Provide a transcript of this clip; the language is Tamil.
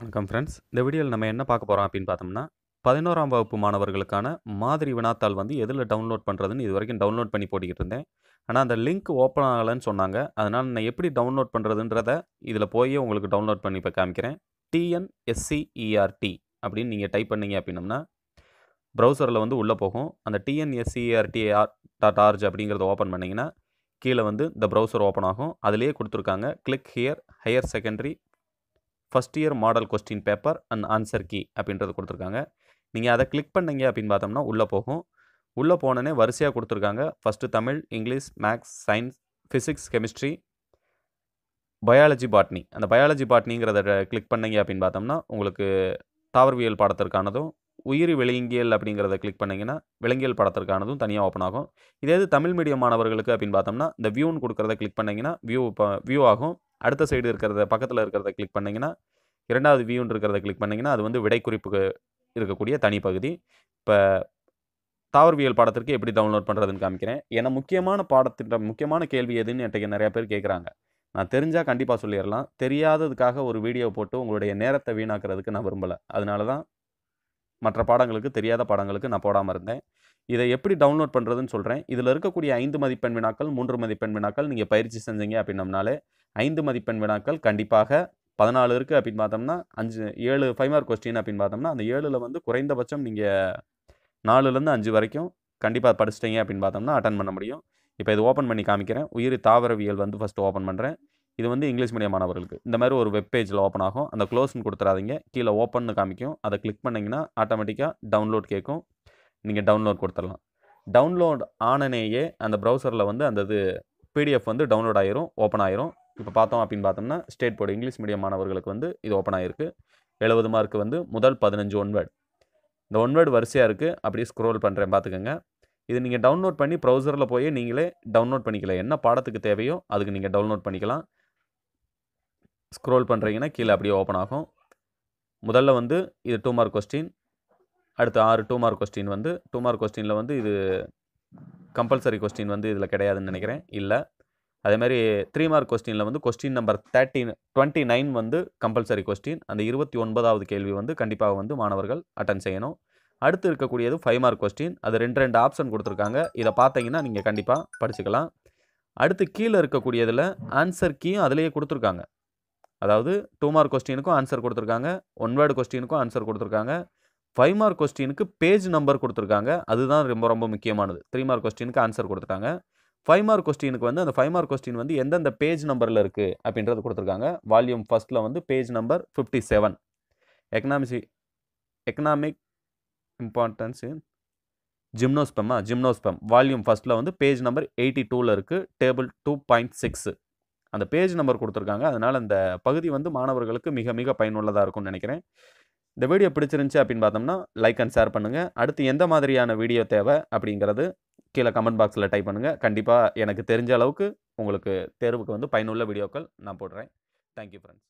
வணக்கம் ஃப்ரெண்ட்ஸ் இந்த வீடியோவில் நம்ம என்ன பார்க்க போகிறோம் அப்படின்னு பார்த்தோம்னா பதினோராம் வகுப்பு மாணவர்களுக்கான மாதிரி வினாத்தாள் வந்து எதில் டவுன்லோட் பண்ணுறதுன்னு இது வரைக்கும் டவுன்லோட் பண்ணி போட்டுக்கிட்டு இருந்தேன். ஆனால் அந்த லிங்க் ஓப்பன் ஆகலைன்னு சொன்னாங்க. அதனால் நான் எப்படி டவுன்லோட் பண்ணுறதுன்றத இதில் போய் உங்களுக்கு டவுன்லோட் பண்ணி இப்போ காமிக்கிறேன். டிஎன்எஸ்சிஇஆர்டி அப்படின்னு நீங்கள் டைப் பண்ணீங்க அப்படின்னம்னா ப்ரௌசரில் வந்து உள்ளே போகும். அந்த டிஎன்எஸ்சிஆர்டி டாட் ஆர்ஜ் அப்படிங்கிறத ஓப்பன் பண்ணிங்கன்னா கீழே வந்து இந்த ப்ரௌசர் ஓப்பன் ஆகும். அதுலேயே கொடுத்துருக்காங்க. Click here higher secondary first year model question paper and answer key அப்படின்றது கொடுத்துருக்காங்க. நீங்கள் அதை கிளிக் பண்ணீங்க அப்படின்னு பார்த்தோம்னா உள்ளே போகும். உள்ளே போனோடனே வரிசையாக கொடுத்துருக்காங்க. First Tamil English maths science physics chemistry biology botany அந்த பயாலஜி பாட்னிங்கிறத கிளிக் பண்ணீங்க அப்படின்னு பார்த்தோம்னா உங்களுக்கு தாவரவியல் பாடத்திற்கானதும் உயிரி விலங்கியல் அப்படிங்கிறத கிளிக் பண்ணிங்கன்னா விலங்கியல் படத்திற்கானதும் தனியாக ஓப்பன் ஆகும். இதே இது தமிழ் மீடியம் மாணவர்களுக்கு அப்படின்னு பார்த்தோம்னா இந்த வியூன்னு கொடுக்குறத கிளிக் பண்ணிங்கன்னா வியூ இப்போ வியூ ஆகும். அடுத்த சைடு இருக்கிறத பக்கத்தில் இருக்கிறத கிளிக் பண்ணிங்கன்னா இரண்டாவது வியூன்னு இருக்கிறத கிளிக் பண்ணிங்கன்னா அது வந்து விடை குறிப்புக்கு இருக்கக்கூடிய தனி பகுதி. இப்போ தாவரவியல் பாடத்திற்கு எப்படி டவுன்லோட் பண்ணுறதுன்னு காமிக்கிறேன். ஏன்னா முக்கியமான பாடத்திட்ட முக்கியமான கேள்வி எதுன்னு என்கிட்ட நிறையா பேர் கேட்குறாங்க நான் தெரிஞ்சால் கண்டிப்பாக சொல்லிடலாம். தெரியாததுக்காக ஒரு வீடியோ போட்டு உங்களுடைய நேரத்தை வீணாக்கிறதுக்கு நான் விரும்பலை. அதனால தான் மற்ற பாடங்களுக்கு தெரியாத பாடங்களுக்கு நான் போடாமல் இருந்தேன். இதை எப்படி டவுன்லோட் பண்ணுறதுன்னு சொல்கிறேன் இதில் இருக்கக்கூடிய ஐந்து மதிப்பெண் வினாக்கள் மூன்று மதிப்பெண் வினாக்கள் நீங்கள் பயிற்சி செஞ்சீங்க அப்படின்னம்னாலே ஐந்து மதிப்பெண் வினாக்கள் கண்டிப்பாக பதினாலு இருக்குது அப்படின்னு பார்த்தோம்னா அஞ்சு ஏழு ஃபைவ் மார்க் கொஸ்டின் அப்படின்னு பார்த்தோம்னா அந்த ஏழில் வந்து குறைந்தபட்சம் நீங்கள் நாலுலேருந்து அஞ்சு வரைக்கும் கண்டிப்பாக படிச்சிட்டீங்க அப்படின்னு பார்த்தோம்னா அட்டன் பண்ண முடியும். இப்போ இது ஓப்பன் பண்ணி காமிக்கிறேன். உயிரி தாவரவியல் வந்து ஃபஸ்ட்டு ஓப்பன் பண்ணுறேன் இது வந்து இங்கிலீஷ் மீடியம் மாணவர்களுக்கு. இந்த மாதிரி ஒரு வெப் பேஜில் ஓப்பன் ஆகும். அந்த க்ளோஸ்னு கொடுத்துறாதீங்க. கீழே ஓப்பன்னு காமிக்கும். அதை கிளிக் பண்ணிங்கன்னா ஆட்டோமேட்டிக்காக டவுன்லோட் கேட்கும். நீங்கள் டவுன்லோட் கொடுத்துடலாம். டவுன்லோட் ஆனனேயே அந்த ப்ரௌசரில் வந்து அந்த இது பிடிஎஃப் வந்து டவுன்லோட் ஆயிரும் ஓப்பன் ஆயிரும். இப்போ பார்த்தோம் அப்படின்னு பார்த்தோம்னா ஸ்டேட் போர்டு இங்கிலீஷ் மீடியம் மாணவர்களுக்கு வந்து இது ஓப்பன் ஆகிருக்கு எழுபது மார்க் வந்து முதல் பதினஞ்சு ஒன்வேர்டு இந்த ஒன்வேர்டு வரிசையாக இருக்குது அப்படியே ஸ்க்ரோல் பண்ணுறேன் பார்த்துக்கோங்க. இது நீங்கள் டவுன்லோட் பண்ணி ப்ரௌசரில் போய் நீங்களே டவுன்லோட் பண்ணிக்கலாம். என்ன பாடத்துக்கு தேவையோ அதுக்கு நீங்கள் டவுன்லோட் பண்ணிக்கலாம். ஸ்க்ரோல் பண்ணுறீங்கன்னா கீழே அப்படியே ஓப்பன் ஆகும். முதல்ல வந்து இது டூ மார்க் கொஸ்டின் அடுத்து ஆறு டூ மார்க் கொஸ்டின் வந்து டூ மார்க் கொஸ்டினில் வந்து இது கம்பல்சரி கொஸ்டின் வந்து இதில் கிடையாதுன்னு நினைக்கிறேன். இல்லை. அதேமாதிரி த்ரீ மார்க் கொஸ்டினில் வந்து question number thirteen twenty nine வந்து கம்பல்சரி கொஸ்டின் அந்த இருபத்தி ஒன்பதாவது கேள்வி வந்து கண்டிப்பாக வந்து மாணவர்கள் அட்டன் செய்யணும். அடுத்து இருக்கக்கூடியது ஃபைவ் மார்க் கொஸ்டின் அது ரெண்டு ரெண்டு ஆப்ஷன் கொடுத்துருக்காங்க. இதை பார்த்தீங்கன்னா நீங்கள் கண்டிப்பாக படிச்சுக்கலாம். அடுத்து கீழே இருக்கக்கூடியதில் ஆன்சர் கீயும் அதிலேயே கொடுத்துருக்காங்க. அதாவது டூ மார்க் கொஸ்டினுக்கும் ஆன்சர் கொடுத்துருக்காங்க. ஒன் வேர்டு கொஸ்டினுக்கும் ஆன்சர் கொடுத்துருக்காங்க. ஃபைவ் மார்க் கொஸ்டினுக்கு பேஜ் நம்பர் கொடுத்துருக்காங்க. அதுதான் ரொம்ப ரொம்ப முக்கியமானது. த்ரீ மார்க் கொஸ்டினுக்கு ஆன்சர் கொடுத்துட்டாங்க. ஃபைவ் மார்க் கொஸ்டினுக்கு வந்து அந்த ஃபைவ் மார்க் கொஸ்டின் வந்து எந்தெந்த பேஜ் நம்பரில் இருக்குது அப்படின்றது கொடுத்துருக்காங்க. வால்யூம் ஃபஸ்ட்டில் வந்து பேஜ் நம்பர் ஃபிஃப்டி செவன் எக்கனாமிசி எக்கனாமிக் இம்பார்ட்டன்ஸ் ஜிம்னோஸ்பெம்மா ஜிம்னோஸ்பெம் வால்யூம் ஃபஸ்ட்டில் வந்து பேஜ் நம்பர் எயிட்டி டூவில் இருக்குது டேபிள் டூ பாயிண்ட் சிக்ஸு அந்த பேஜ் நம்பர் கொடுத்துருக்காங்க. அதனால் அந்த பகுதி வந்து மாணவர்களுக்கு மிக மிக பயனுள்ளதாக இருக்கும்னு நினைக்கிறேன். இந்த வீடியோ பிடிச்சிருந்துச்சி அப்படின்னு பார்த்தோம்னா லைக் அண்ட் ஷேர் பண்ணுங்கள் அடுத்து எந்த மாதிரியான வீடியோ தேவை அப்படிங்கிறது கீழே கமெண்ட் பாக்ஸில் டைப் பண்ணுங்கள் கண்டிப்பாக எனக்கு தெரிஞ்ச அளவுக்கு உங்களுக்கு தேர்வுக்கு வந்து பயனுள்ள வீடியோக்கள் நான் போடுறேன். Thank you friends